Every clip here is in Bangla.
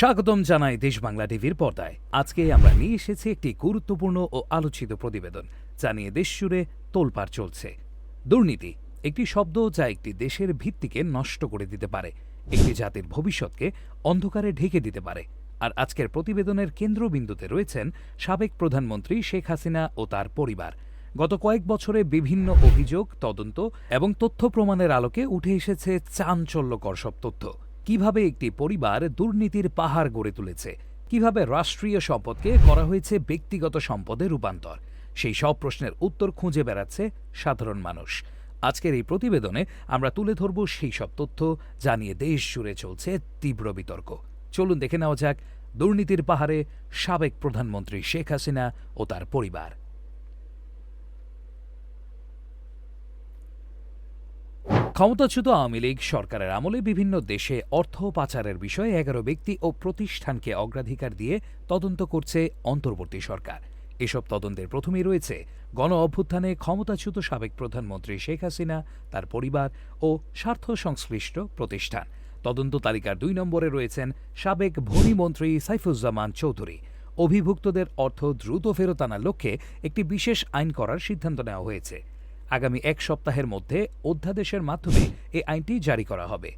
স্বাগতম জানাই দেশ বাংলা টিভির পর্দায়। আজকে আমরা নিয়ে এসেছি একটি গুরুত্বপূর্ণ ও আলোচিত প্রতিবেদন, যা নিয়ে দেশ জুড়ে তোলপাড় চলছে। দুর্নীতি, একটি শব্দ যা একটি দেশের ভিত্তিকে নষ্ট করে দিতে পারে, একটি জাতির ভবিষ্যৎকে অন্ধকারে ঢেকে দিতে পারে। আর আজকের প্রতিবেদনের কেন্দ্রবিন্দুতে রয়েছেন সাবেক প্রধানমন্ত্রী শেখ হাসিনা ও তার পরিবার। গত কয়েক বছরে বিভিন্ন অভিযোগ, তদন্ত এবং তথ্য প্রমাণের আলোকে উঠে এসেছে চাঞ্চল্যকর সব তথ্য। কীভাবে একটি পরিবার দুর্নীতির পাহাড় গড়ে তুলেছে? কীভাবে রাষ্ট্রীয় সম্পদকে করা হয়েছে ব্যক্তিগত সম্পদে রূপান্তর? সেই সব প্রশ্নের উত্তর খুঁজে বেড়াচ্ছে সাধারণ মানুষ। আজকের এই প্রতিবেদনে আমরা তুলে ধরব সেই সব তথ্য যা নিয়ে দেশ জুড়ে চলছে তীব্র বিতর্ক। চলুন দেখে নেওয়া যাক দুর্নীতির পাহাড়ে সাবেক প্রধানমন্ত্রী শেখ হাসিনা ও তার পরিবার। ক্ষমতাচ্যুত আওয়ামী লীগ সরকারের আমলে বিভিন্ন দেশে অর্থ পাচারের বিষয়ে এগারো ব্যক্তি ও প্রতিষ্ঠানকে অগ্রাধিকার দিয়ে তদন্ত করছে অন্তর্বর্তী সরকার। এসব তদন্তের প্রথমেই রয়েছে গণ অভ্যুত্থানে ক্ষমতাচ্যুত সাবেক প্রধানমন্ত্রী শেখ হাসিনা, তার পরিবার ও স্বার্থ সংশ্লিষ্ট প্রতিষ্ঠান। তদন্ত তালিকার দুই নম্বরে রয়েছেন সাবেক ভূমিমন্ত্রী সাইফুজ্জামান চৌধুরী। অভিভুক্তদের অর্থ দ্রুত ফেরত আনার লক্ষ্যে একটি বিশেষ আইন করার সিদ্ধান্ত নেওয়া হয়েছে। আগামী এক সপ্তাহের মধ্যে অধ্যাদেশের মাধ্যমে এই আইনটি জারি করা হবে।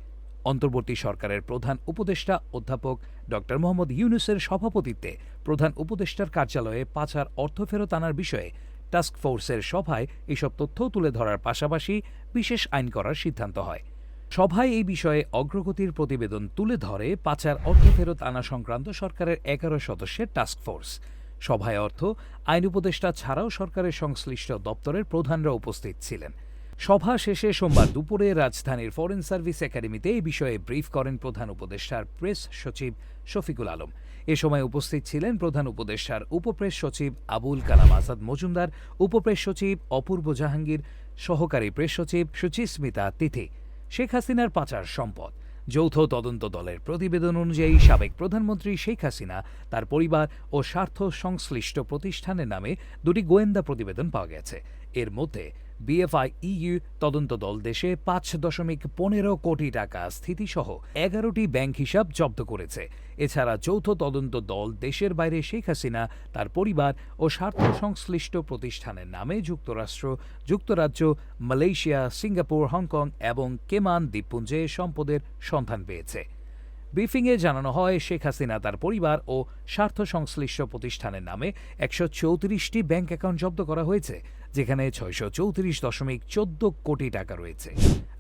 অন্তর্বর্তী সরকারের প্রধান উপদেষ্টা অধ্যাপক ড. মোহাম্মদ ইউনুসের সভাপতিত্বে প্রধান উপদেষ্টার কার্যালয়ে পাচার অর্থ ফেরত আনার বিষয়ে টাস্ক ফোর্সের সভায় এসব তথ্য তুলে ধরার পাশাপাশি বিশেষ আইন করার সিদ্ধান্ত হয়। সভায় এই বিষয়ে অগ্রগতির প্রতিবেদন তুলে ধরে পাচার অর্থ ফেরত আনা সংক্রান্ত সরকারের এগারো সদস্যের টাস্ক ফোর্স। সভায় অর্থ, আইন উপদেষ্টা ছাড়াও সরকারের সংশ্লিষ্ট দপ্তরের প্রধানরা উপস্থিত ছিলেন। সভা শেষে সোমবার দুপুরে রাজধানীর ফরেন সার্ভিস একাডেমিতে এই বিষয়ে ব্রিফ করেন প্রধান উপদেষ্টার প্রেস সচিব শফিকুল আলম। এ সময় উপস্থিত ছিলেন প্রধান উপদেষ্টার উপপ্রেস সচিব আবুল কালাম আজাদ মজুমদার, উপপ্রেস সচিব অপূর্ব জাহাঙ্গীর, সহকারী প্রেস সচিব সুচিস্মিতা তিথি, শেখ হাসিনার পাচার সম্পদ। যৌথ তদন্ত দলের প্রতিবেদন অনুযায়ী সাবেক প্রধানমন্ত্রী শেখ হাসিনা, তার পরিবার ও স্বার্থ সংশ্লিষ্ট প্রতিষ্ঠানের নামে দুটি গোয়েন্দা প্রতিবেদন পাওয়া গেছে। এর মধ্যে বিএফআই, ইইউ তদন্ত দল দেশে পাঁচ দশমিক পনেরো কোটি টাকা স্থিতিসহ এগারোটি ব্যাংক হিসাব জব্দ করেছে। এছাড়া যৌথ তদন্ত দল দেশের বাইরে শেখ হাসিনা, তার পরিবার ও স্বার্থ সংশ্লিষ্ট প্রতিষ্ঠানের নামে যুক্তরাষ্ট্র, যুক্তরাজ্য, মালয়েশিয়া, সিঙ্গাপুর, হংকং এবং কেমান দ্বীপপুঞ্জে সম্পদের সন্ধান পেয়েছে। ব্রিফিংয়ে জানানো হয়, শেখ হাসিনা তার পরিবার ও স্বার্থ সংশ্লিষ্ট প্রতিষ্ঠানের নামে একশো চৌত্রিশটি ব্যাংক অ্যাকাউন্ট জব্দ করা হয়েছে, যেখানে ছয়শো চৌত্রিশ দশমিক চোদ্দ কোটি টাকা রয়েছে।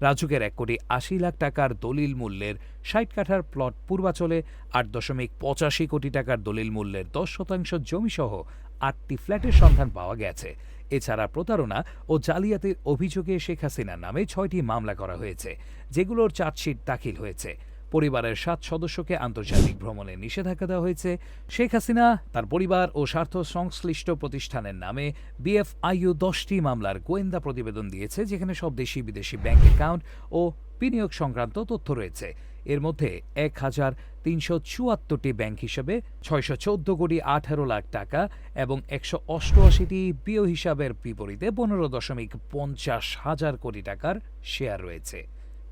রাজুকের এক কোটি আশি লাখ টাকার দলিল মূল্যের ষাট কাঠার প্লট পূর্বাচলে আট দশমিক পঁচাশি কোটি টাকার দলিল মূল্যের দশ শতাংশ জমিসহ আটটি ফ্ল্যাটের সন্ধান পাওয়া গেছে। এছাড়া প্রতারণা ও জালিয়াতির অভিযোগে শেখ হাসিনার নামে ছয়টি মামলা করা হয়েছে, যেগুলোর চার্জশিট দাখিল হয়েছে। পরিবারের সাত সদস্যকে আন্তর্জাতিক ভ্রমণে নিষেধাজ্ঞা দেওয়া হয়েছে। শেখ হাসিনা, তার পরিবার ও স্বার্থ সংশ্লিষ্ট প্রতিষ্ঠানের নামে বিএফআইইউ দশটি মামলার গোয়েন্দা প্রতিবেদন দিয়েছে, যেখানে সব দেশি বিদেশি ব্যাংক অ্যাকাউন্ট ও বিনিয়োগ সংক্রান্ত তথ্য রয়েছে। এর মধ্যে এক হাজার তিনশো চুয়াত্তরটি ব্যাংক হিসাবে ছয়শো চোদ্দ কোটি আঠারো লাখ টাকা এবং একশো অষ্টআশিটি বিও হিসাবের বিপরীতে পনেরো দশমিক পঞ্চাশ হাজার কোটি টাকার শেয়ার রয়েছে।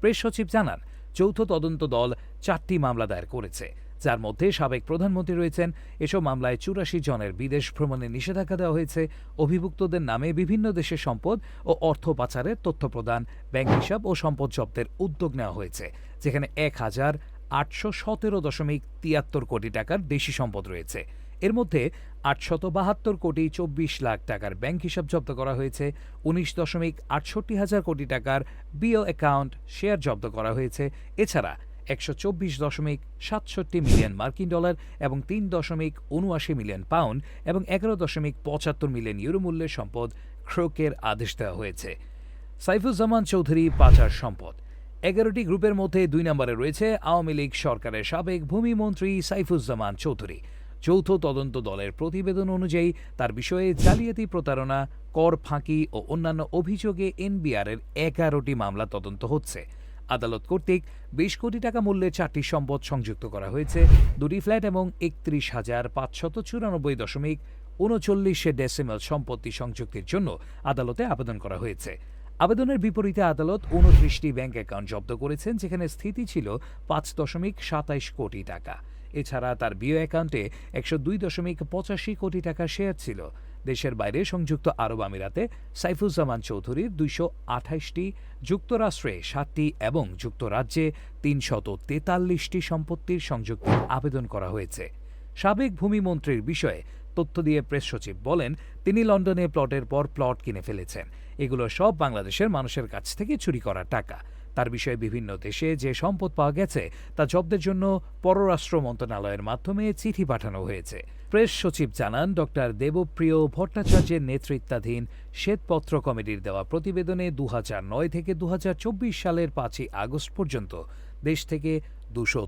প্রেস সচিব জানান যৌথ তদন্ত দল চারটি মামলা দায়ের করেছে। যার মধ্যে সাবেক প্রধানমন্ত্রী রয়েছেন। এসব মামলায় চুরাশি জনের বিদেশ ভ্রমণে নিষেধাজ্ঞা দেওয়া হয়েছে। অভিভুক্তদের নামে বিভিন্ন দেশের সম্পদ ও অর্থ পাচারের তথ্য প্রদান, ব্যাংক হিসাব ও সম্পদ জব্দের উদ্যোগ নেওয়া হয়েছে, যেখানে এক হাজার আটশো সতেরো দশমিক তিয়াত্তর কোটি টাকার দেশি সম্পদ রয়েছে। এর মধ্যে আটশত বাহাত্তর কোটি চব্বিশ লাখ টাকার ব্যাংক হিসাব জব্দ করা হয়েছে, উনিশ দশমিক আটষট্টি হাজার কোটি টাকার বিও অ্যাকাউন্ট শেয়ার জব্দ করা হয়েছে, এছাড়া একশো চব্বিশ দশমিক সাতষট্টি মিলিয়ন মার্কিন ডলার এবং তিন দশমিক উনআশি মিলিয়ন পাউন্ড এবং এগারো দশমিক পঁচাত্তর মিলিয়ন ইউরো মূল্যের সম্পদ ক্রোকের আদেশ দেওয়া হয়েছে। সাইফুজ্জামান চৌধুরী, পাচার সম্পদ। এগারোটি গ্রুপের মধ্যে দুই নম্বরে রয়েছে আওয়ামী লীগ সরকারের সাবেক ভূমিমন্ত্রী সাইফুজ্জামান চৌধুরী। যৌথ তদন্ত দলের প্রতিবেদন অনুযায়ী, তার বিষয়ে জালিয়াতি প্রতারণা, কর ফাঁকি ও অন্যান্য অভিযোগে এনবিআরের এগারোটি মামলা তদন্ত হচ্ছে। আদালত কর্তৃক বিশ কোটি টাকা মূল্যের চারটি সম্পদ সংযুক্ত করা হয়েছে। দুটি ফ্ল্যাট এবং একত্রিশ হাজার পাঁচশত চুরানব্বই দশমিক উনচল্লিশে ডেসিমেল সম্পত্তি সংযুক্তির জন্য আদালতে আবেদন করা হয়েছে। আবেদনের বিপরীতে আদালত উনত্রিশটি ব্যাংক অ্যাকাউন্ট জব্দ করেছেন, যেখানে স্থিতি ছিল পাঁচ দশমিক সাতাইশ কোটি টাকা। এছাড়া তার বিও অ্যাকাউন্টে একশো দুই দশমিক পঁচাশি কোটি টাকা শেয়ার ছিল। দেশের বাইরে সংযুক্ত আরব আমিরাতে সাইফুজ্জামান চৌধুরীর দুইশো আঠাশটি যুক্তরাষ্ট্রে সাতটি এবং যুক্তরাজ্যে তিনশত তেতাল্লিশটি সম্পত্তির সংযুক্তির আবেদন করা হয়েছে। সাবেক ভূমিমন্ত্রীর বিষয়ে তথ্য দিয়ে প্রেস সচিব বলেন, তিনি লন্ডনে প্লটের পর প্লট কিনে ফেলেছেন। এগুলো সব বাংলাদেশের মানুষের কাছ থেকে চুরি করা টাকা। তার বিষয়ে বিভিন্ন দেশে যে সম্পদ পাওয়া গেছে তা জব্দের জন্য পররাষ্ট্র মন্ত্রণালয়ের মাধ্যমে চিঠি পাঠানো হয়েছে। প্রেস সচিব জানান, ডক্টর দেবপ্রিয় ভট্টাচার্যের নেতৃত্বাধীন শ্বেতপত্র কমিটির দেওয়া প্রতিবেদনে দু নয় থেকে দু হাজার চব্বিশ সালের পাঁচই আগস্ট পর্যন্ত দেশ থেকে দুশো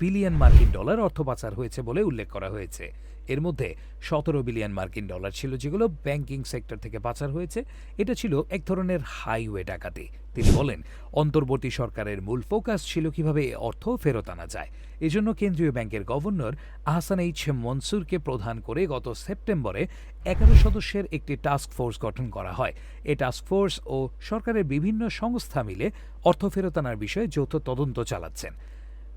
বিলিয়ন মার্কিন ডলার অর্থ পাচার হয়েছে বলে উল্লেখ করা হয়েছে। এর মধ্যে সতেরো বিলিয়ন মার্কিন ডলার ছিল, যেগুলো ব্যাংকিং সেক্টর থেকে পাচার হয়েছে। এটা ছিল এক ধরনের হাইওয়ে ডাকাতি। তিনি বলেন, অন্তর্বর্তী সরকারের মূল ফোকাস ছিল কীভাবে এ অর্থ ফেরত আনা যায়। এজন্য কেন্দ্রীয় ব্যাংকের গভর্নর আহসান এইচ মনসুরকে প্রধান করে গত সেপ্টেম্বরে এগারো সদস্যের একটি টাস্ক ফোর্স গঠন করা হয়। এই টাস্ক ফোর্স ও সরকারের বিভিন্ন সংস্থা মিলে অর্থ ফেরত আনার বিষয়ে যৌথ তদন্ত চালাচ্ছেন।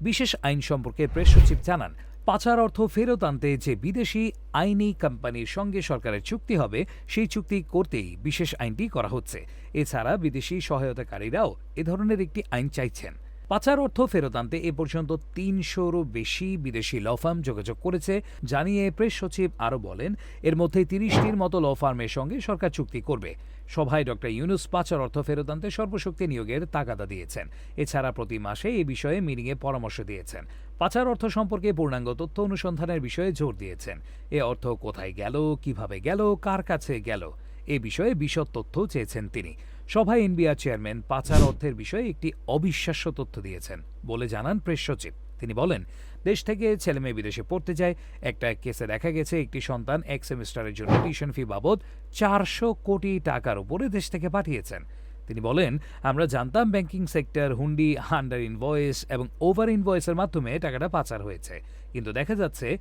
বিশেষ আইন সম্পর্কে প্রেস সচিব জানান পাচার অর্থ ফেরত আনতে যে বিদেশি আইনি কোম্পানির সঙ্গে সরকারের চুক্তি হবে, সেই চুক্তি করতেই বিশেষ আইনটি করা হচ্ছে। এছাড়া বিদেশি সহায়তাকারীরাও এ ধরনের একটি আইন চাইছেন। পাচার অর্থ ফেরত আনতে এ পর্যন্ত তিনশোরও বেশি বিদেশি ল ফার্ম যোগাযোগ করেছে, জানিয়ে প্রেস সচিব আরও বলেন, এর মধ্যে তিরিশটির মতো ল ফার্মের সঙ্গে সরকার চুক্তি করবে। সভায় ডক্টর ইউনুস পাচার অর্থ ফেরত আনতে সর্বশক্তি নিয়োগের তাগাদা দিয়েছেন। এছাড়া প্রতি মাসে এ বিষয়ে মিটিংয়ে পরামর্শ দিয়েছেন। পাচার অর্থ সম্পর্কে পূর্ণাঙ্গ তথ্য অনুসন্ধানের বিষয়ে জোর দিয়েছেন। এ অর্থ কোথায় গেল, কীভাবে গেল, কার কাছে গেল, এ বিষয়ে বিশদ তথ্য চেয়েছেন তিনি। সভায় এনবিআর চেয়ারম্যান পাচার অর্থের বিষয়ে একটি অবিশ্বাস্য তথ্য দিয়েছেন বলে জানান প্রেস সচিব। তিনি বলেন, দেশ থেকে ছেলেমেয়ে বিদেশে পড়তে যায়, একটা কেসে দেখা গেছে একটি সন্তান এক সেমিস্টারের জন্য টিউশন ফি বাবদ চারশো কোটি টাকার উপরে দেশ থেকে পাঠিয়েছেন। তিনি বলেন, আমরা জানতাম banking sector, hundi, under invoice এবং ওভার ইনভয়েসের মাধ্যমে টাকাটা পাচার হয়েছে। কিন্তু দেখা যাচ্ছে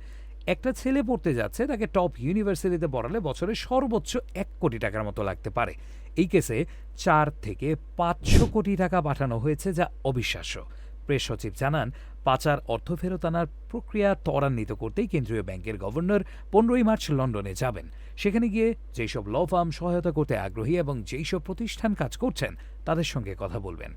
একটা ছেলে পড়তে যাচ্ছে, তাকে টপ ইউনিভার্সিটিতে পড়ালে বছরে সর্বোচ্চ এক কোটি টাকার মতো লাগতে পারে। এই কেসে চার থেকে পাঁচশো কোটি টাকা পাঠানো হয়েছে যা অবিশ্বাস্য। প্রেস সচিব জানান, পাচার অর্থ ফেরত আনার প্রক্রিয়া ত্বরান্বিত করতেই কেন্দ্রীয় ব্যাংকের গভর্নর পনেরোই মার্চ লন্ডনে যাবেন। সেখানে গিয়ে যেসব ল ফার্ম সহায়তা করতে আগ্রহী এবং যেই সব প্রতিষ্ঠান কাজ করছেন, তাদের সঙ্গে কথা বলবেন।